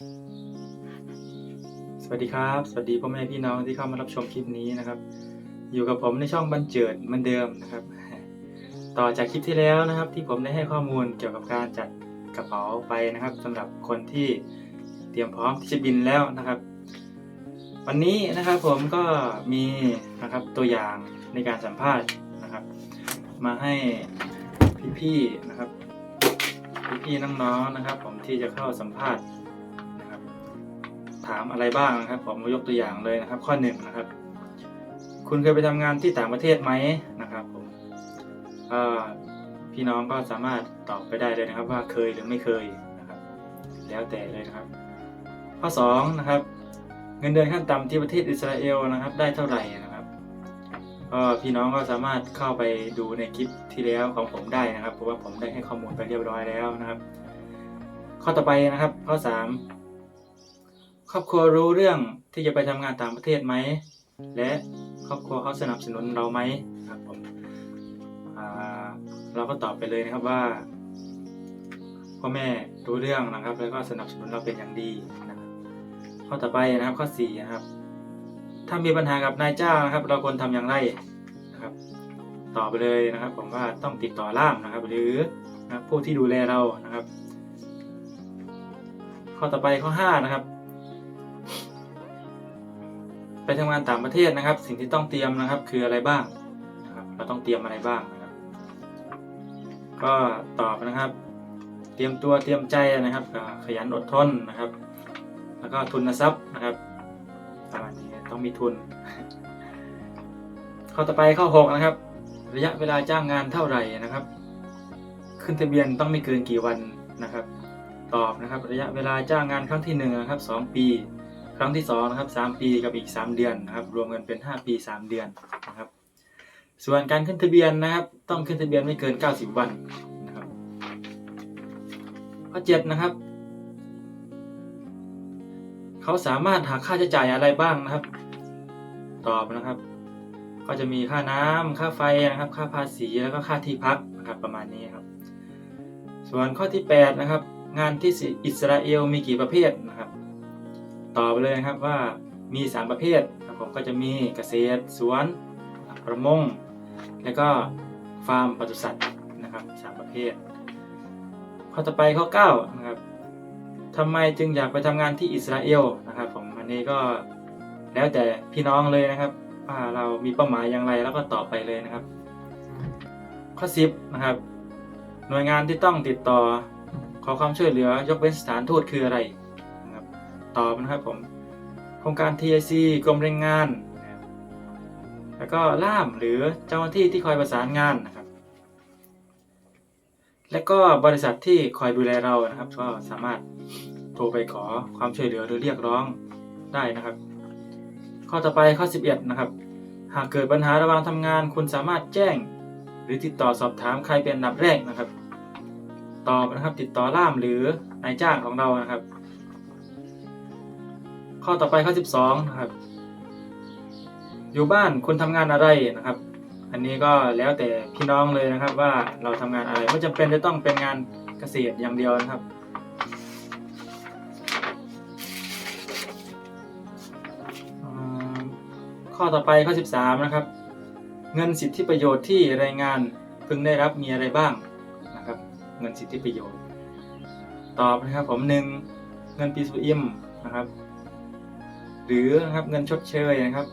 สวัสดีครับ สวัสดีพ่อแม่พี่น้องที่เข้ามารับชมคลิปนี้นะครับ อยู่กับผมในช่องบันเจิดเหมือนเดิมนะครับ ต่อจากคลิปที่แล้วนะครับ ที่ผมได้ให้ข้อมูลเกี่ยวกับการจัดกระเป๋าไปนะครับสำหรับคนที่เตรียมพร้อมที่จะบินแล้วนะครับ วันนี้นะครับผมก็มีนะครับตัวอย่างในการสัมภาษณ์นะครับ มาให้พี่ๆนะครับพี่ๆน้องๆนะครับ ผมที่จะเข้าสัมภาษณ์ ถามอะไรบ้างนะครับ ผมยกตัวอย่างเลยนะครับ ข้อหนึ่งนะครับ คุณเคยไปทำงานที่ต่างประเทศไหมนะครับผมพี่น้องก็สามารถตอบไปได้เลยนะครับ ว่าเคยหรือไม่เคยนะครับ แล้วแต่เลยนะครับ ข้อสองนะครับ เงินเดือนขั้นต่ำที่ประเทศอิสราเอลนะครับ ได้เท่าไหร่นะครับก็พี่น้องก็สามารถเข้าไปดูในคลิปที่แล้วของผมได้นะครับ เพราะว่าผมได้ให้ข้อมูลไปเรียบร้อยแล้วนะครับ ข้อต่อไปนะครับ ข้อสาม ครอบครัวรู้เรื่องที่จะไปทำงานต่างประเทศไหม และครอบครัวเขาสนับสนุนเราไหมครับผมเราก็ตอบไปเลยนะครับว่าพ่อแม่รู้เรื่องนะครับ แล้วก็สนับสนุนเราเป็นอย่างดีนะครับข้อต่อไปนะครับข้อสี่นะครับ ถ้ามีปัญหากับนายจ้างนะครับ เราควรทำอย่างไรนะครับตอบไปเลยนะครับผมว่าต้องติดต่อล่ามนะครับ หรือนะผู้ที่ดูแลเรานะครับ ข้อต่อไปข้อ5นะครับ ทำงานต่างประเทศนะครับ สิ่งที่ต้องเตรียมนะครับคืออะไรบ้างนะครับเราต้องเตรียมอะไรบ้างนะครับ ก็ตอบนะครับ เตรียมตัวเตรียมใจนะครับ ขยันอดทนนะครับ แล้วก็ทุนทรัพย์นะครับประมาณนี้ต้องมีทุน ข้อต่อไปข้อ6นะครับ ระยะเวลาจ้างงานเท่าไหร่นะครับ ขึ้นทะเบียนต้องไม่เกินกี่วันนะครับ ตอบนะครับ ระยะเวลาจ้างงานครั้งที่1นะครับ2ปี ครั้งที่2นะครับ3 ปีกับอีก 3 เดือนนะครับ รวมกันเป็น 5 ปี 3 เดือนนะครับ ส่วนการขึ้นทะเบียนนะครับ ต้องขึ้นทะเบียนไม่เกิน 90 วันนะครับข้อ7นะครับเขาสามารถหักค่าใช้จ่ายอะไรบ้างนะครับ ตอบนะครับ ก็จะมีค่าน้ำค่าไฟนะครับ ค่าภาษีแล้วก็ค่าที่พักนะครับประมาณนี้ครับ ส่วนข้อที่ 8 นะครับ งานที่อิสราเอลมีกี่ประเภทนะครับ ตอบไปเลยนะครับว่ามี 3 ประเภทครับผมก็จะมีเกษตรสวน ประมง แล้วก็ฟาร์มปศุสัตว์นะครับสามประเภท ข้อต่อไปข้อ9นะครับทำไมจึงอยากไปทำงานที่อิสราเอลนะครับผมอันนี้ก็แล้วแต่พี่น้องเลยนะครับว่าเรามีเป้าหมายอย่างไรแล้วก็ตอบไปเลยนะครับ ข้อ10นะครับหน่วยงานที่ต้องติดต่อขอความช่วยเหลือยกเว้นสถานทูตคืออะไร ตอบนะครับผมโครงการ TIC กรมแรงงาน แล้วก็ล่ามหรือเจ้าหน้าที่ที่คอยประสานงานนะครับ และก็บริษัทที่คอยดูแลเรานะครับ ก็สามารถโทรไปขอความช่วยเหลือหรือเรียกร้องได้นะครับ ข้อต่อไปข้อ 11 นะครับ หากเกิดปัญหาระหว่างทำงาน คุณสามารถแจ้ง หรือติดต่อสอบถามใครเป็นอันดับแรกนะครับ ตอบนะครับติดต่อล่ามหรือนายจ้างของเรานะครับ ข้อต่อไปข้อ 12 นะครับ อยู่บ้านคุณทำงานอะไรนะครับ อันนี้ก็แล้วแต่พี่น้องเลยนะครับ ว่าเราทำงานอะไรไม่จำเป็นจะต้องเป็นงานเกษตรอย่างเดียวนะครับข้อต่อไปข้อ 13 นะครับ เงินสิทธิประโยชน์ที่แรงงานพึงได้รับมีอะไรบ้างนะครับ เงินสิทธิประโยชน์ ตอบนะครับผมหนึ่งเงินปีสุอิมนะครับ หรือนะครับเงินชดเชยนะครับ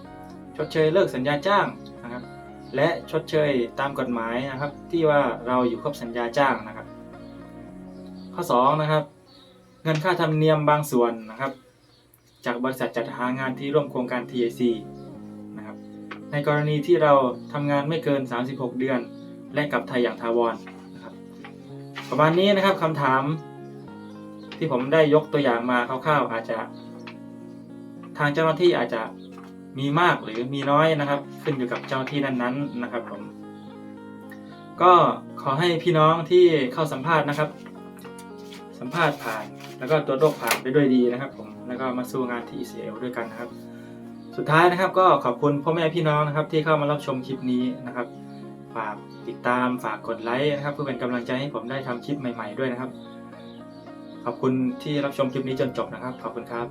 ชดเชยเลิกสัญญาจ้างนะครับ และชดเชยตามกฎหมายนะครับ ที่ว่าเราอยู่ครบสัญญาจ้างนะครับ ข้อ2นะครับ เงินค่าธรรมเนียมบางส่วนนะครับ จากบริษัทจัดหางานที่ร่วมโครงการ TAC นะครับ ในกรณีที่เราทำงานไม่เกิน 36 เดือน และกลับไทยอย่างทาวรนะครับ ประมาณนี้นะครับคำถามที่ผมได้ยกตัวอย่างมาคร่าวๆอาจจะ ทางเจ้าหน้าที่อาจจะมีมากหรือมีน้อยนะครับ ขึ้นอยู่กับเจ้าหน้าที่นั้นๆนะครับผมก็ขอให้พี่น้องที่เข้าสัมภาษณ์นะครับ สัมภาษณ์ผ่าน แล้วก็ตัวโรคผ่านไปด้วยดีนะครับ ผมแล้วก็มาสู้งานที่อิสเอลด้วยกันนะครับ สุดท้ายนะครับก็ขอบคุณพ่อแม่พี่น้องนะครับ ที่เข้ามารับชมคลิปนี้นะครับ ฝากติดตามฝากกดไลค์นะครับ เพื่อเป็นกำลังใจให้ผมได้ทำคลิปใหม่ ๆด้วยนะครับ ขอบคุณที่รับชมคลิปนี้จนจบนะครับ ขอบคุณครับ